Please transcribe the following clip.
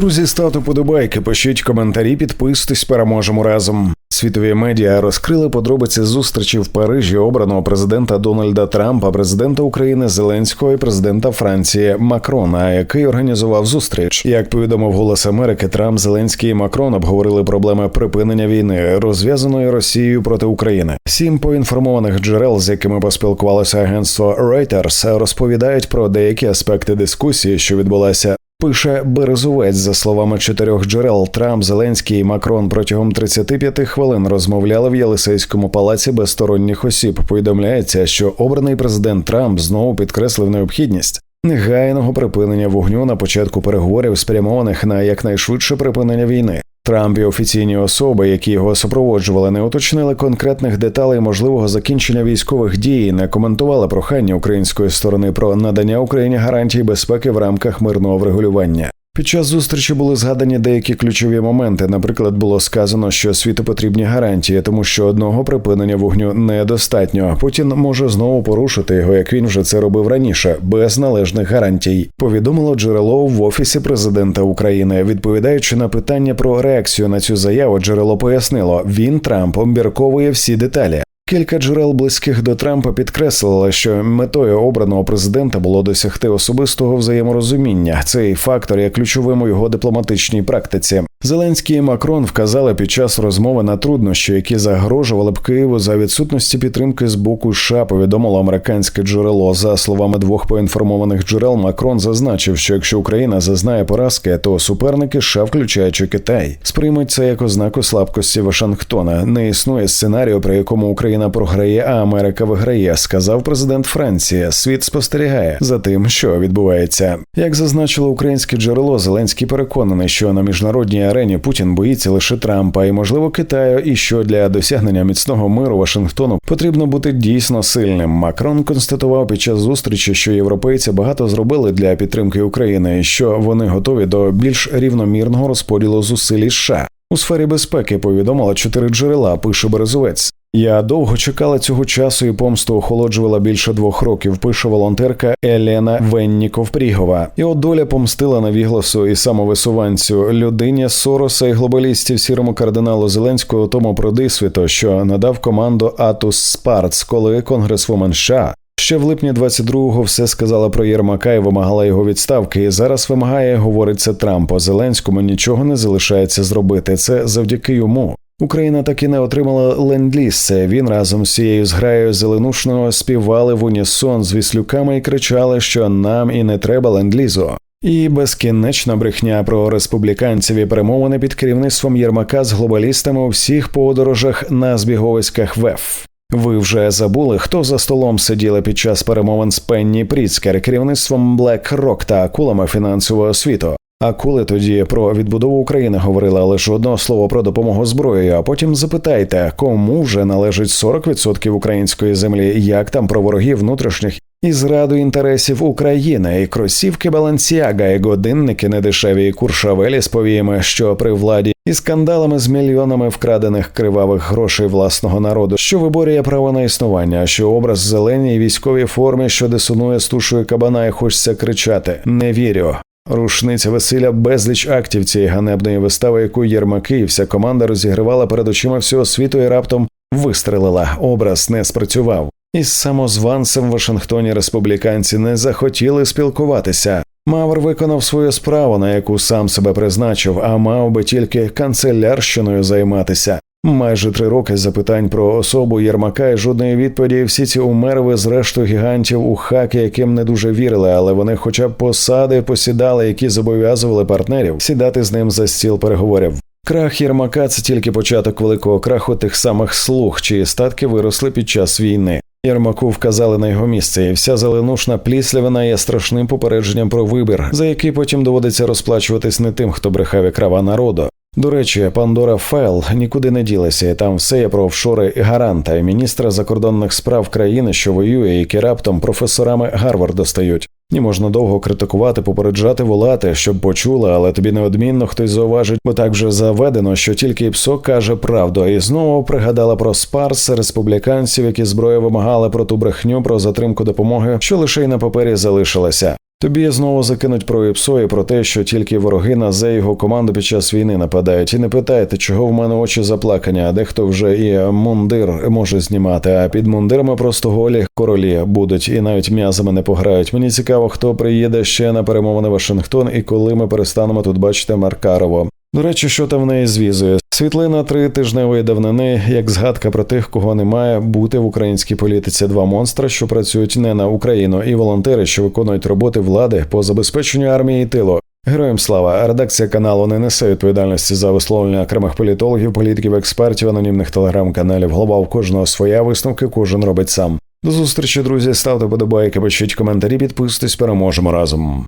Друзі, ставте подобайки, пишіть коментарі, підписуйтесь, переможемо разом. Світові медіа розкрили подробиці зустрічі в Парижі обраного президента Дональда Трампа, президента України Зеленського і президента Франції Макрона, який організував зустріч. Як повідомив Голос Америки, Трамп, Зеленський і Макрон обговорили проблеми припинення війни, розв'язаної Росією проти України. Сім поінформованих джерел, з якими поспілкувалося агентство Reuters, розповідають про деякі аспекти дискусії, що відбулася Пише Березовець за словами чотирьох джерел Трамп, Зеленський і Макрон протягом 35 хвилин розмовляли в Єлисейському палаці без сторонніх осіб. Повідомляється, що обраний президент Трамп знову підкреслив необхідність негайного припинення вогню на початку переговорів, спрямованих на якнайшвидше припинення війни. Трамп і офіційні особи, які його супроводжували, не уточнили конкретних деталей можливого закінчення військових дій, не коментували прохання української сторони про надання Україні гарантій безпеки в рамках мирного врегулювання. Під час зустрічі були згадані деякі ключові моменти. Наприклад, було сказано, що світу потрібні гарантії, тому що одного припинення вогню недостатньо. Путін може знову порушити його, як він вже це робив раніше, без належних гарантій. Повідомило джерело в офісі президента України. Відповідаючи на питання про реакцію на цю заяву, джерело пояснило, він Трамп обмірковує всі деталі. Кілька джерел близьких до Трампа підкреслили, що метою обраного президента було досягти особистого взаєморозуміння. Цей фактор є ключовим у його дипломатичній практиці. Зеленський і Макрон вказали під час розмови на труднощі, які загрожували б Києву за відсутності підтримки з боку США, повідомило американське джерело. За словами двох поінформованих джерел, Макрон зазначив, що якщо Україна зазнає поразки, то суперники США, включаючи Китай, сприймуть це як ознаку слабкості Вашингтона. Не існує сценарію, при якому Україна програє, а Америка виграє, сказав президент Франції. Світ спостерігає за тим, що відбувається. Як зазначило українське джерело, Зеленський переконаний, що на міжнародній арені Путін боїться лише Трампа і, можливо, Китаю, і що для досягнення міцного миру Вашингтону потрібно бути дійсно сильним. Макрон констатував під час зустрічі, що європейці багато зробили для підтримки України, і що вони готові до більш рівномірного розподілу зусиль США. У сфері безпеки повідомила чотири джерела. Пише Березовець. Я довго чекала цього часу і помсту охолоджувала більше двох років. Пише волонтерка Елена Венніков Прігова. І от доля помстила на вігласу і самовисуванцю людині Сороса і глобалістів сірому кардиналу Зеленського тому продисвіто, що надав команду Атус Спарц, коли конгресвумен США Ще в липні 22-го все сказала про Єрмака і вимагала його відставки. І зараз вимагає, говориться Трампо. Зеленському нічого не залишається зробити. Це завдяки йому. Україна таки не отримала ленд-ліз. Це Він разом з цією зграєю зеленушного співали в унісон з віслюками і кричали, що нам і не треба ленд-лізу. І безкінечна брехня про республіканців і перемовини під керівництвом Єрмака з глобалістами у всіх подорожах на збіговиськах ВЕФ. Ви вже забули, хто за столом сиділи під час перемовин з Пенні Пріцкер, керівництвом BlackRock та акулами фінансового світу. Акули тоді про відбудову України говорили лише одного слова про допомогу зброєю. А потім запитайте, кому вже належить 40% української землі, як там про ворогів внутрішніх і зраду інтересів України, і кросівки Балансіага, і годинники недешеві, і куршавелі з повіями, що при владі, і скандалами з мільйонами вкрадених кривавих грошей власного народу, що виборює право на існування, що образ зеленій військовій формі, що дисонує з тушою кабана, і хочеться кричати: не вірю. Рушниця весілля безліч актів цієї ганебної вистави, яку Єрмаки і вся команда розігривала перед очима всього світу і раптом вистрелила. Образ не спрацював. Із самозванцем в Вашингтоні республіканці не захотіли спілкуватися. Мавр виконав свою справу, на яку сам себе призначив, а мав би тільки канцелярщиною займатися. Майже три роки запитань про особу Єрмака і жодної відповіді. Всі ці умерви, зрештою гігантів у хаки, яким не дуже вірили, але вони, хоча б посади посідали, які зобов'язували партнерів сідати з ним за стіл переговорів. Крах Єрмака це тільки початок великого краху тих самих слуг, чиї статки виросли під час війни. Єрмаку вказали на його місце, і вся зеленушна пліслявина є страшним попередженням про вибір, за який потім доводиться розплачуватись не тим, хто брехав і крава народу. До речі, Пандора Файл нікуди не ділася, і там все є про офшори гаранта і міністра закордонних справ країни, що воює, які раптом професорами Гарварда стають. Ні можна довго критикувати, попереджати, волати, щоб почула, але тобі неодмінно хтось зауважить, бо так вже заведено, що тільки ІПСО каже правду, і знову пригадала про спарс республіканців, які зброю вимагали про ту брехню про затримку допомоги, що лише й на папері залишилася. Тобі знову закинуть про ІПСО і про те, що тільки вороги на зе його команду під час війни нападають. І не питайте, чого в мене очі заплакані, а дехто вже і мундир може знімати. А під мундирами просто голі королі будуть і навіть м'язами не пограють. Мені цікаво, хто приїде ще на перемовини Вашингтон і коли ми перестанемо тут бачити Маркарово. До речі, що там в неї з візою? Світлина три тижневої давнини, як згадка про тих, кого не має бути в українській політиці. Два монстра, що працюють не на Україну, і волонтери, що виконують роботи влади по забезпеченню армії і тилу. Героям слава редакція каналу не несе відповідальності за висловлення окремих політологів, політиків, експертів, анонімних телеграм-каналів. Голова у кожного своя висновки, кожен робить сам. До зустрічі, друзі. Ставте подобайки, пишіть коментарі, підписуйтесь, переможемо разом.